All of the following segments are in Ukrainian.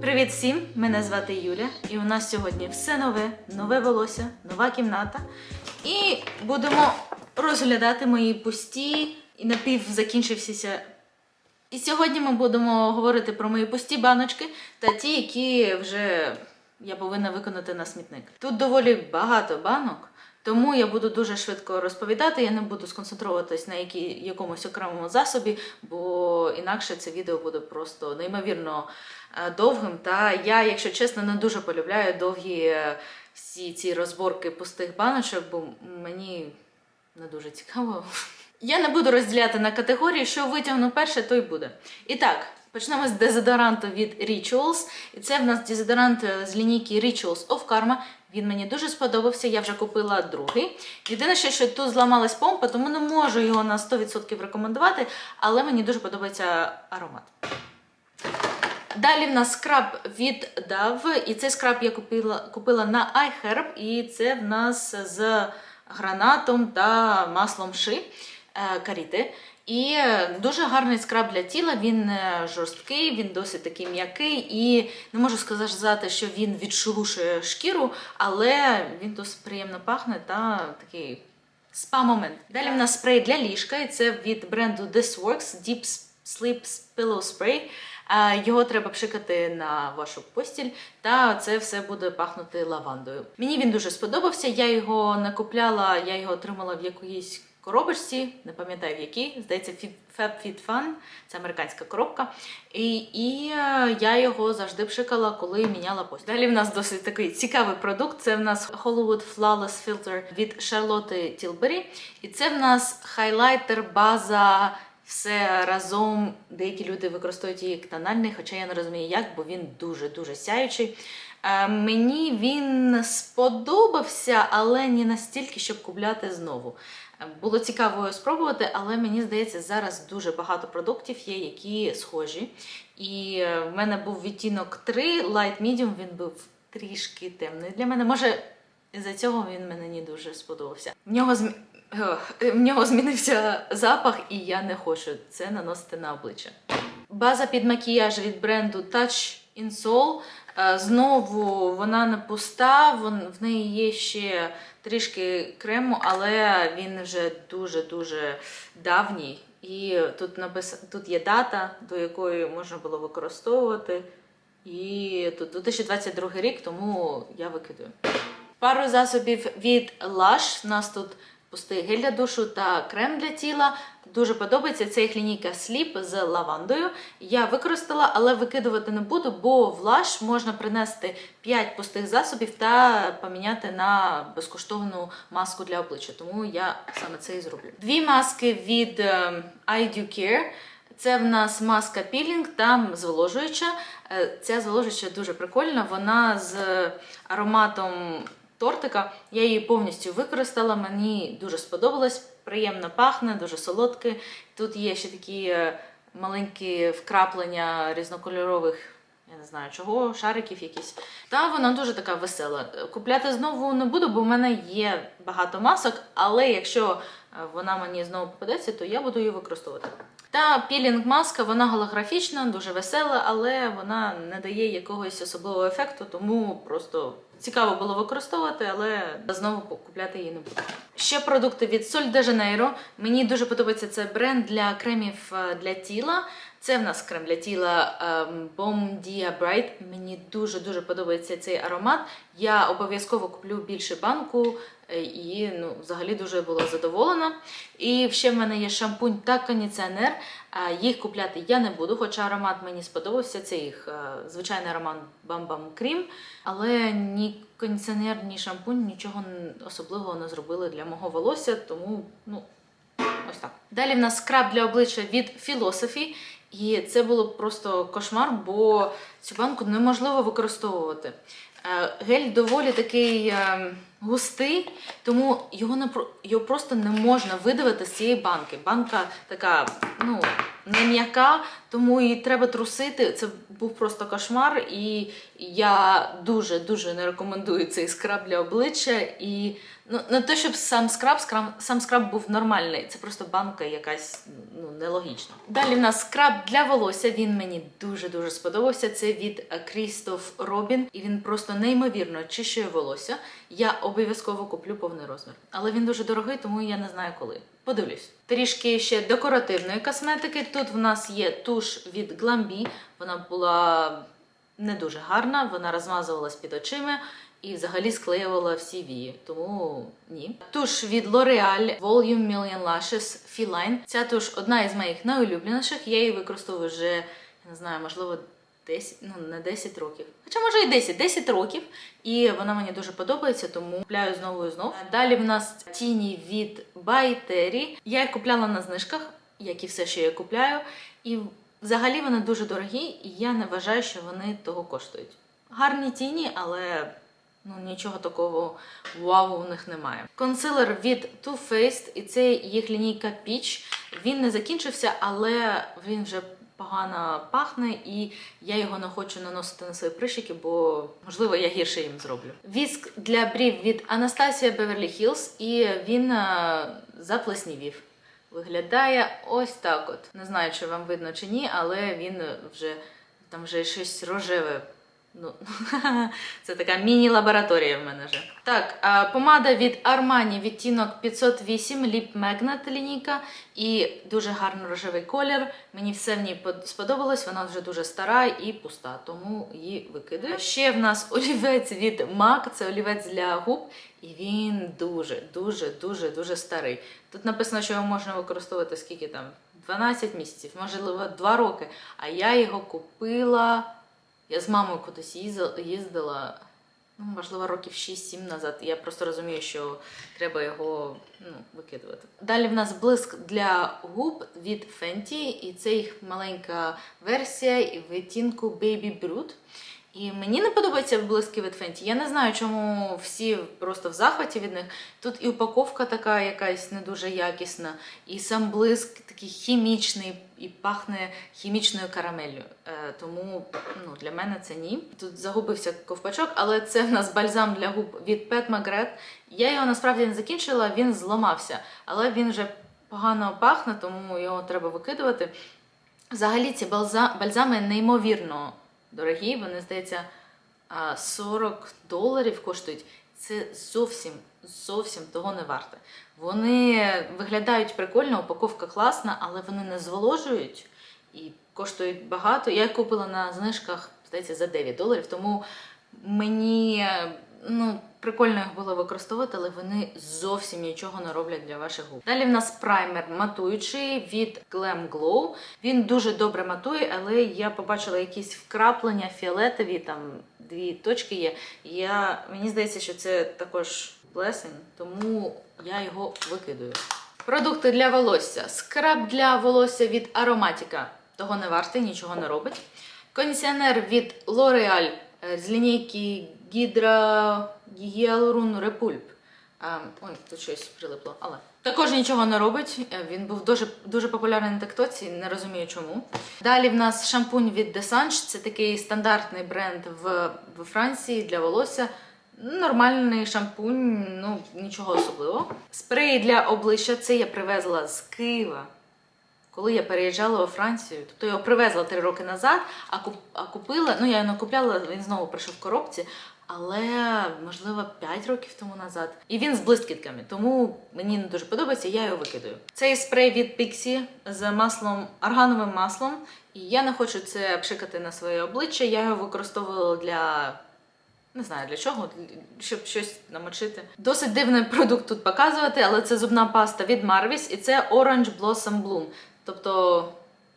Привіт всім! Мене звати Юля, і у нас сьогодні все нове, нове волосся, нова кімната. І будемо розглядати мої пусті і напівзакінчившися. І сьогодні ми будемо говорити про мої пусті баночки та ті, які вже я повинна виконати на смітник. Тут доволі багато банок. Тому я буду дуже швидко розповідати, я не буду сконцентруватись на які, якомусь окремому засобі, бо інакше це відео буде просто неймовірно е, довгим. Та я, якщо чесно, не дуже полюбляю довгі е, всі ці розборки пустих баночок, бо мені не дуже цікаво. Я не буду розділяти на категорії, що витягну перше, то й буде. І так, почнемо з дезодоранту від Rituals. І це в нас дезодорант е, з лінійки Rituals of Karma. Він мені дуже сподобався, я вже купила другий. Єдине, що тут зламалась помпа, тому не можу його на 100% рекомендувати, але мені дуже подобається аромат. Далі в нас скраб від DAV, і цей скраб я купила, купила на iHerb, і це в нас з гранатом та маслом ши е, каріти. І е, дуже гарний скраб для тіла, він е, жорсткий, він досить такий м'який, і не можу сказати, що він відшелушує шкіру, але він досить приємно пахне та такий спа-момент. Далі в нас спрей для ліжка, і це від бренду This Works Deep Sleep Pillow Spray. Е, Його треба пшикати на вашу постіль, та це все буде пахнути лавандою. Мені він дуже сподобався. Я його не купляла, я його отримала в якоїсь коробочці, не пам'ятаю в якій, здається, Fit- FabFitFun, це американська коробка. І, і е, я його завжди пшикала, коли міняла постіль. Далі в нас досить такий цікавий продукт. Це в нас Hollywood Flawless Filter від Шарлотти Тілбері. І це в нас хайлайтер, база. Все разом деякі люди використовують її як тональний, хоча я не розумію як, бо він дуже-дуже сяючий. Е, мені він сподобався, але не настільки, щоб купляти знову. Е, Було цікаво спробувати, але мені здається, зараз дуже багато продуктів є, які схожі. І е, в мене був відтінок 3 Light Medium, він був трішки темний для мене. Може, із-за цього він мені не дуже сподобався. В нього змі... е, в нього змінився запах, і я не хочу це наносити на обличчя. База під макіяж від бренду Touch Soul. Е, Знову вона не пуста, в неї є ще трішки крему, але він вже дуже-дуже давній. І тут напис... тут є дата, до якої можна було використовувати. І тут 2022 рік, тому я викидаю. Пару засобів від Lush. У нас тут пустий гель для душу та крем для тіла. Дуже подобається. Це їх лінійка Sleep з лавандою. Я використала, але викидувати не буду, бо в Lush можна принести 5 пустих засобів та поміняти на безкоштовну маску для обличчя. Тому я саме це і зроблю. Дві маски від ем, I Do Care. Це в нас маска пілінг, там зволожуюча. Е, Ця зволожуюча дуже прикольна. Вона з ароматом тортика. Я її повністю використала. Мені дуже сподобалось. Приємно пахне, дуже солодке. Тут є ще такі е, маленькі вкраплення різнокольорових. Я не знаю чого, шариків якісь. Та вона дуже така весела. Купляти знову не буду, бо в мене є багато масок, але якщо е, вона мені знову попадеться, то я буду її використовувати. Та пілінг маска, вона голографічна, дуже весела, але вона не дає якогось особливого ефекту, тому просто цікаво було використовувати, але знову купляти її не буду. Ще продукти від Sol de Janeiro. Мені дуже подобається цей бренд для кремів е, для тіла. Це в нас крем для тіла ем, Bom Dia Bright. Мені дуже-дуже подобається цей аромат. Я обов'язково куплю більше банку е, і ну, взагалі дуже була задоволена. І ще в мене є шампунь та кондиціонер. Їх купляти я не буду, хоча аромат мені сподобався. Це їх е, звичайний аромат Bam Cream. Але ні кондиціонер, ні шампунь нічого особливого не зробили для мого волосся, тому ну, Ось так. Далі в нас скраб для обличчя від Philosophy. І це було просто кошмар, бо цю банку неможливо використовувати. Е, Гель доволі такий е, густий, тому його не його просто не можна видавити з цієї банки. Банка така, ну, не м'яка, тому її треба трусити. Це був просто кошмар, і я дуже дуже не рекомендую цей скраб для обличчя. І ну не те, щоб сам скраб, скраб сам скраб був нормальний. Це просто банка якась ну нелогічна. Далі в нас скраб для волосся. Він мені дуже дуже сподобався. Це від Крістоф Робін, і він просто неймовірно очищує волосся. Я обов'язково куплю повний розмір, але він дуже дорогий, тому я не знаю коли. Подивлюсь. Трішки ще декоративної косметики. Тут в нас є туш від Glambi. Вона була не дуже гарна, вона розмазувалась під очима і взагалі склеювала всі вії. Тому ні. Туш від L'Oreal Volume Million Lashes Feline. Ця туш одна із моїх найулюбленіших. Я її використовую вже, я не знаю, можливо. 10, ну не 10 років. Хоча може і 10, 10 років. І вона мені дуже подобається, тому купляю знову і знову. Далі в нас тіні від By Terry. Я їх купляла на знижках, як і все, що я купляю. І взагалі вони дуже дорогі, і я не вважаю, що вони того коштують. Гарні тіні, але ну нічого такого вау у них немає. Консилер від Too Faced, і це їх лінійка Peach. Він не закінчився, але він вже погано пахне, і я його не хочу наносити на свої прищики, бо можливо я гірше їм зроблю. Віск для брів від Anastasia Beverly Hills, і він е, заплеснівів. Виглядає ось так от. Не знаю, чи вам видно чи ні, але він вже там вже щось рожеве. Ну, це така міні-лабораторія в мене вже. Так, помада від Armani відтінок 508 Lip Magnet лінійка і дуже гарний рожевий колір. Мені все в ній сподобалось, вона вже дуже стара і пуста, тому її викидаю. Ще в нас олівець від MAC, це олівець для губ, і він дуже, дуже, дуже, дуже старий. Тут написано, що його можна використовувати скільки там? 12 місяців, можливо, 2 роки. А я його купила. Я з мамою кудись їздила, ну, можливо, років 6-7 назад. Я просто розумію, що треба його ну, викидувати. Далі в нас блиск для губ від Fenty, і це їх маленька версія відтінку Baby Brood. І мені не подобаються блиски від Fenty. Я не знаю, чому всі просто в захваті від них. Тут і упаковка така якась не дуже якісна, і сам блиск такий хімічний і пахне хімічною карамеллю. Е, тому ну, для мене це ні. Тут загубився ковпачок, але це в нас бальзам для губ від Pet Magret. Я його насправді не закінчила, він зламався, але він вже погано пахне, тому його треба викидувати. Взагалі ці бальзами неймовірно дорогі, вони, здається, 40 доларів коштують. Це зовсім зовсім того не варте. Вони виглядають прикольно, упаковка класна, але вони не зволожують і коштують багато. Я купила на знижках, здається, за 9 доларів, тому мені ну, прикольно їх було використовувати, але вони зовсім нічого не роблять для ваших губ. Далі в нас праймер матуючий від Glam Glow. Він дуже добре матує, але я побачила якісь вкраплення фіолетові, там дві точки є. Я, мені здається, що це також плесень, тому я його викидаю. Продукти для волосся. Скраб для волосся від Aromatica. Того не вартий, нічого не робить. Кондиціонер від L'Oreal е, з лінійки Hyaluron Repulp. Ой, тут щось прилипло, але також нічого не робить. Е, Він був дуже, дуже популярний на тіктоці, не розумію чому. Далі в нас шампунь від Desange. Це такий стандартний бренд в, в Франції для волосся. Нормальний шампунь, ну нічого особливого. Спреї для обличчя це я привезла з Києва, коли я переїжджала у Францію. Тобто його привезла три роки назад, а, купила, ну я його купляла, він знову прийшов в коробці, але можливо 5 років тому назад. І він з блискітками, тому мені не дуже подобається, я його викидаю. Цей спрей від Pixie з маслом, аргановим маслом. І я не хочу це пшикати на своє обличчя. Я його використовувала для не знаю для чого, щоб щось намочити. Досить дивний продукт тут показувати, але це зубна паста від Marvis і це Orange Blossom Bloom. Тобто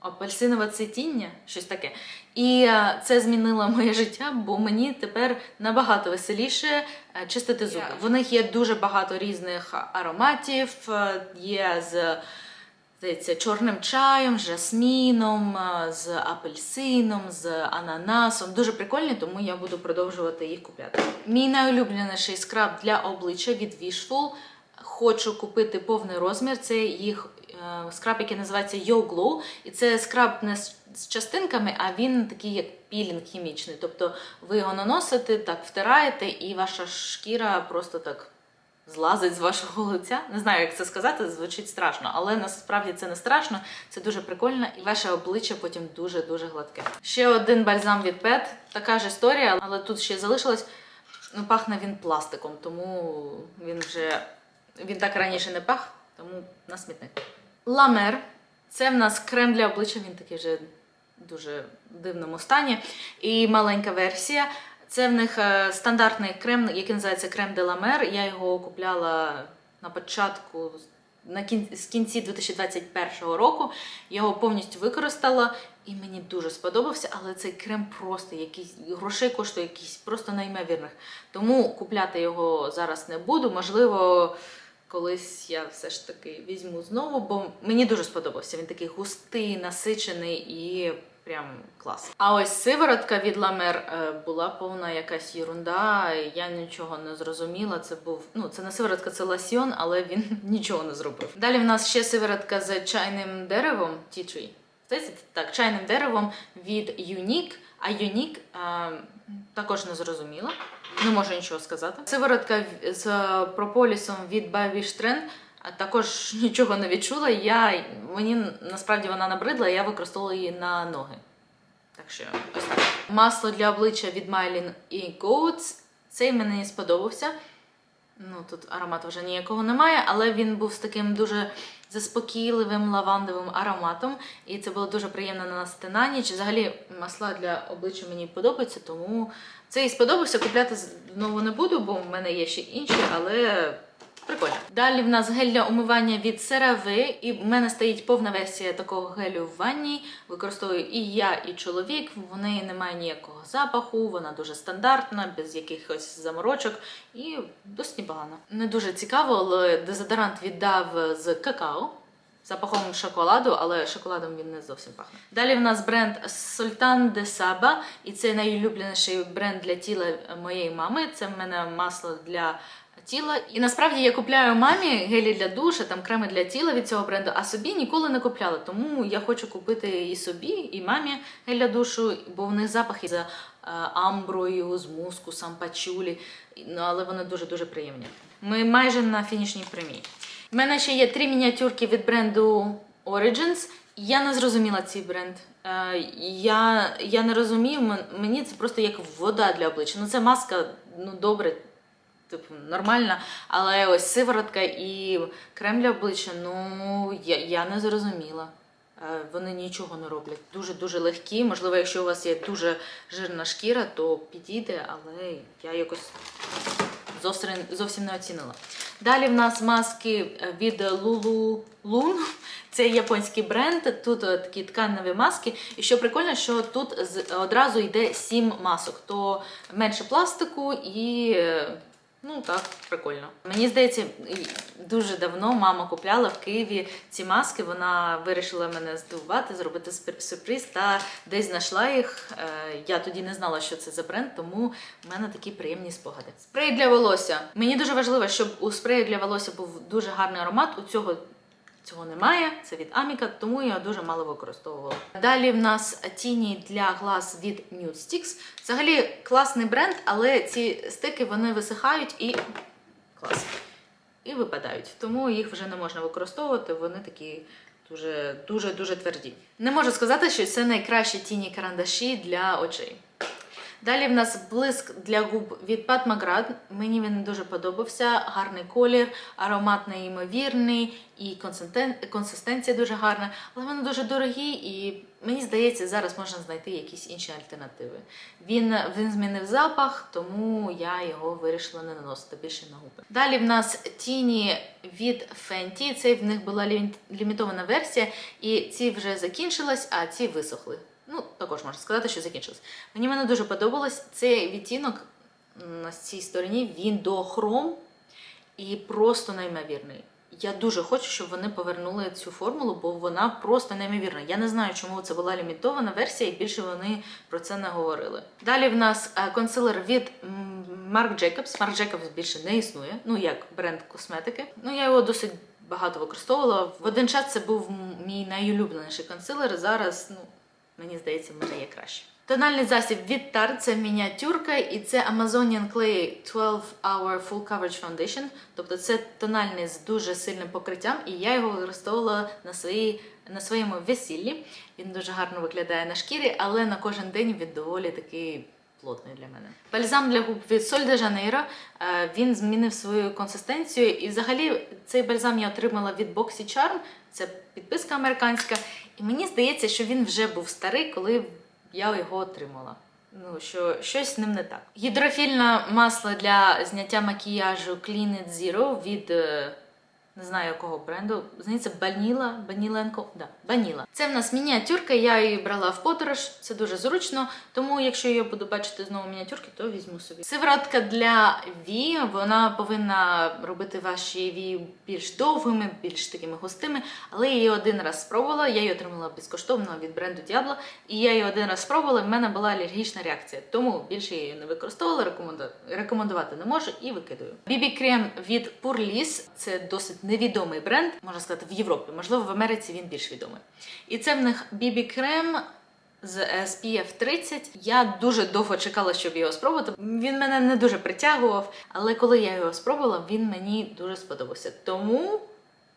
апельсинове цвітіння, щось таке. І е, це змінило моє життя, бо мені тепер набагато веселіше е, чистити зуби. В них є дуже багато різних ароматів, е, є з здається, чорним чаєм, з жасміном, з апельсином, з ананасом. Дуже прикольні, тому я буду продовжувати їх купляти. Мій найулюбленіший скраб для обличчя від Wishful. Хочу купити повний розмір. Це їх скраб, який називається Yo. І це скраб не з з частинками, а він такий як пілінг хімічний. Тобто ви його наносите, так втираєте, і ваша шкіра просто так злазить з вашого лиця. Не знаю, як це сказати, звучить страшно, але насправді це не страшно, це дуже прикольно, і ваше обличчя потім дуже-дуже гладке. Ще один бальзам від Pet, така ж історія, але тут ще залишилось. Ну, пахне він пластиком, тому він вже він так раніше не пах, тому на смітник. Ламер. Це в нас крем для обличчя, він такий вже дуже дивному стані. І маленька версія. Це в них е, стандартний крем, який називається крем де ламер. Я його купляла на початку, на кін... з кінці 2021 року. Його повністю використала. І мені дуже сподобався, але цей крем просто якийсь грошей коштує якийсь просто неймовірних. Тому купляти його зараз не буду. Можливо, колись я все ж таки візьму знову, бо мені дуже сподобався. Він такий густий, насичений і прям клас. А ось сиворотка від Ламер е, була повна якась єрунда. Я нічого не зрозуміла. Це був ну це не сиворотка, це ласьйон, але він нічого не зробив. Далі в нас ще сиворотка з чайним деревом. Tea так, чайним деревом від Unique, а Unique е, також не зрозуміла. Не можу нічого сказати. Сиворотка з прополісом від Baby також нічого не відчула. Я, мені насправді вона набридла, я використовувала її на ноги. Так що ось так. Масло для обличчя від Майлін і Goats. Цей мені сподобався. Ну, тут аромату вже ніякого немає, але він був з таким дуже заспокійливим лавандовим ароматом. І це було дуже приємно наносити на ніч. Взагалі, масла для обличчя мені подобаються, тому це і сподобався. Купляти знову не буду, бо в мене є ще інші, але прикольно. Далі в нас гель для умивання від CeraVe, і в мене стоїть повна версія такого гелю в ванні. Використовую і я, і чоловік. В неї немає ніякого запаху, вона дуже стандартна, без якихось заморочок і досить непогано. Не дуже цікаво, але дезодорант віддав з какао. Запахом шоколаду, але шоколадом він не зовсім пахне. Далі в нас бренд Sultan de Saba, і це найулюбленіший бренд для тіла моєї мами. Це в мене масло для тіла. І насправді я купляю мамі гелі для душа, там креми для тіла від цього бренду, а собі ніколи не купляла. Тому я хочу купити і собі, і мамі гель для душу, бо в них запахи з е, амброю, з мускусом, пачулі. Ну, але вони дуже-дуже приємні. Ми майже на фінішній прямій. У мене ще є три мініатюрки від бренду Origins. Я не зрозуміла цей бренд. Е, я, я не розумію, мені це просто як вода для обличчя. Ну, це маска, ну добре, типу, нормальна, але ось сиворотка і крем для обличчя, ну я, я не зрозуміла. Е, Вони нічого не роблять. Дуже-дуже легкі. Можливо, якщо у вас є дуже жирна шкіра, то підійде, але я якось зовсім, не оцінила. Далі в нас маски від Lulu Lun. Це японський бренд. Тут е, такі тканеві маски. І що прикольно, що тут одразу йде сім масок. То менше пластику і. Ну так, прикольно. Мені здається, дуже давно мама купляла в Києві ці маски. Вона вирішила мене здивувати, зробити сюрприз та десь знайшла їх. Е, Я тоді не знала, що це за бренд, тому в мене такі приємні спогади. Спрей для волосся. Мені дуже важливо, щоб у спрею для волосся був дуже гарний аромат. У цього Цього немає, це від Аміка, тому я дуже мало використовувала. Далі в нас тіні для глаз від Nude Sticks. Взагалі класний бренд, але ці стики вони висихають і клас. І випадають. Тому їх вже не можна використовувати, вони такі дуже дуже дуже тверді. Не можу сказати, що це найкращі тіні карандаші для очей. Далі в нас блиск для губ від Pat McGrath. Мені він дуже подобався. Гарний колір, аромат неймовірний і консистенція дуже гарна. Але вони дуже дорогі, і мені здається, зараз можна знайти якісь інші альтернативи. Він, він змінив запах, тому я його вирішила не наносити більше на губи. Далі в нас тіні від Fenty. Це в них була лімітована версія, і ці вже закінчились, а ці висохли. Ну, також можна сказати, що закінчилось. Мені мене дуже подобалось цей відтінок на цій стороні, він до хром і просто неймовірний. Я дуже хочу, щоб вони повернули цю формулу, бо вона просто неймовірна. Я не знаю, чому це була лімітована версія, і більше вони про це не говорили. Далі в нас е, консилер від м, Marc Jacobs. Marc Jacobs більше не існує, ну як бренд косметики. Ну я його досить багато використовувала. В один час це був мій найулюбленіший консилер. Зараз, ну, мені здається, в є краще. Тональний засіб від Tarte – це мініатюрка, і це Amazonian Clay 12 Hour Full Coverage Foundation. Тобто це тональний з дуже сильним покриттям, і я його використовувала на, своїй, на своєму весіллі. Він дуже гарно виглядає на шкірі, але на кожен день він доволі такий плотний для мене. Бальзам для губ від Sol de Janeiro. е, Він змінив свою консистенцію. І взагалі цей бальзам я отримала від Boxy Charm. Це підписка американська. І мені здається, що він вже був старий, коли я його отримала. Ну, що щось з ним не так. Гідрофільне масло для зняття макіяжу Clean It Zero від е, не знаю якого бренду. Здається, Баніла, Баніленко. Да, Баніла. Це в нас мініатюрка, я її брала в подорож, це дуже зручно. Тому, якщо я буду бачити знову мініатюрки, то візьму собі. Сиворотка для вій, вона повинна робити ваші вії більш довгими, більш такими густими. Але я її один раз спробувала, я її отримала безкоштовно від бренду Diablo, і я її один раз спробувала, в мене була алергічна реакція. Тому більше я її не використовувала, рекоменду... рекомендувати не можу і викидаю. BB крем від Purlis, це досить невідомий бренд, можна сказати, в Європі. Можливо, в Америці він більш відомий. І це в них BB крем з SPF 30. Я дуже довго чекала, щоб його спробувати. Він мене не дуже притягував, але коли я його спробувала, він мені дуже сподобався. Тому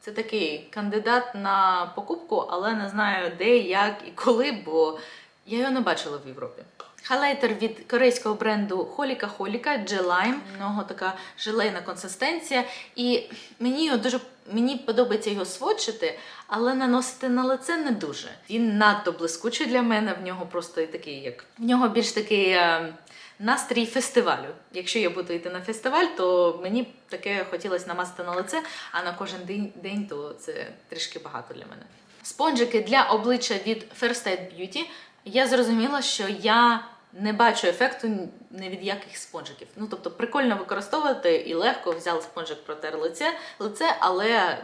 це такий кандидат на покупку, але не знаю де, як і коли, бо я його не бачила в Європі. Хайлайтер від корейського бренду Холіка Холіка G-Lime. У нього така желейна консистенція. І мені його дуже мені подобається його сводчити, але наносити на лице не дуже. Він надто блискучий для мене. В нього просто такий, як в нього більш такий. е, Настрій фестивалю. Якщо я буду йти на фестиваль, то мені таке хотілося намазати на лице, а на кожен день, день то це трішки багато для мене. Спонжики для обличчя від First Aid Beauty. Я зрозуміла, що я не бачу ефекту ні від яких спонжиків. Ну тобто прикольно використовувати і легко взяв спонжик протер лице, лице, але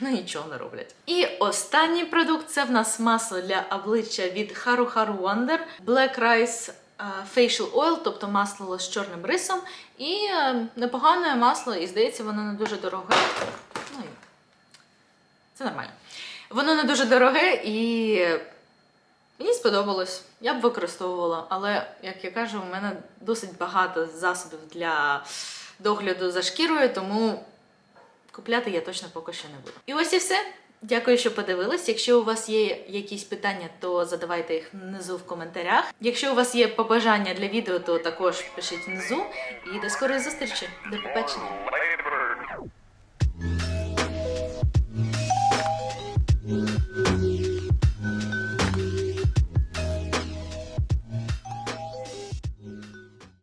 вони нічого не роблять. І останній продукт це в нас масло для обличчя від Haru Haru Wonder Black Rice е, Facial Oil, тобто масло з чорним рисом. І е, непогане масло, і здається, воно не дуже дороге. Ну, і це нормально. Воно не дуже дороге і мені сподобалось. Я б використовувала, але, як я кажу, у мене досить багато засобів для догляду за шкірою, тому купляти я точно поки що не буду. І ось і все. Дякую, що подивились. Якщо у вас є якісь питання, то задавайте їх внизу в коментарях. Якщо у вас є побажання для відео, то також пишіть внизу. І до скорої зустрічі. До побачення.